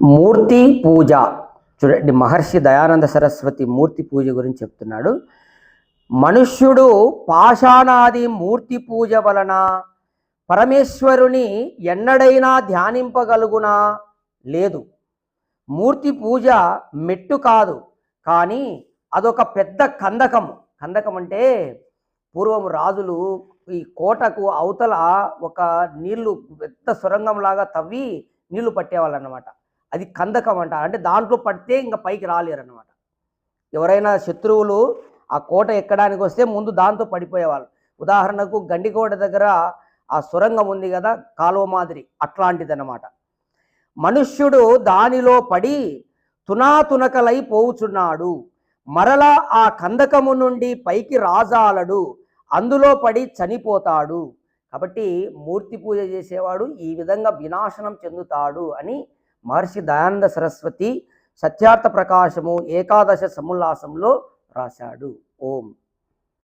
మూర్తి పూజ. చూడండి మహర్షి దయానంద సరస్వతి మూర్తి పూజ గురించి చెప్తున్నాడు. మనుష్యుడు పాషాణాది మూర్తి పూజ వలన పరమేశ్వరుని ఎన్నడైనా ధ్యానింపగలుగునా? లేదు. మూర్తి పూజ మెట్టు కాదు. కానీ అదొక పెద్ద కందకము కందకం అంటే పూర్వం రాజులు ఈ కోటకు అవతల ఒక నీళ్ళు పెద్ద సొరంగంలాగా తవ్వి నీళ్ళు పట్టేవాళ్ళు అన్నమాట అది కందకం అంట అంటే దాంట్లో పడితే ఇంకా పైకి రాలేరు అనమాట ఎవరైనా శత్రువులు ఆ కోట ఎక్కడానికి వస్తే ముందు దాంతో పడిపోయేవాళ్ళు. ఉదాహరణకు గండికోట దగ్గర ఆ సొరంగం ఉంది కదా కాలువ మాదిరి అట్లాంటిదన్నమాట. మనుష్యుడు దానిలో పడి తునాతునకలై పోవుచున్నాడు. మరలా ఆ కందకము నుండి పైకి రాజాలడు. అందులో పడి చనిపోతాడు. కాబట్టి మూర్తి పూజ చేసేవాడు ఈ విధంగా వినాశనం చెందుతాడు అని మహర్షి దయానంద సరస్వతి సత్యార్థ ప్రకాశము ఏకాదశ సముల్లాసంలో రాశాడు. ఓం.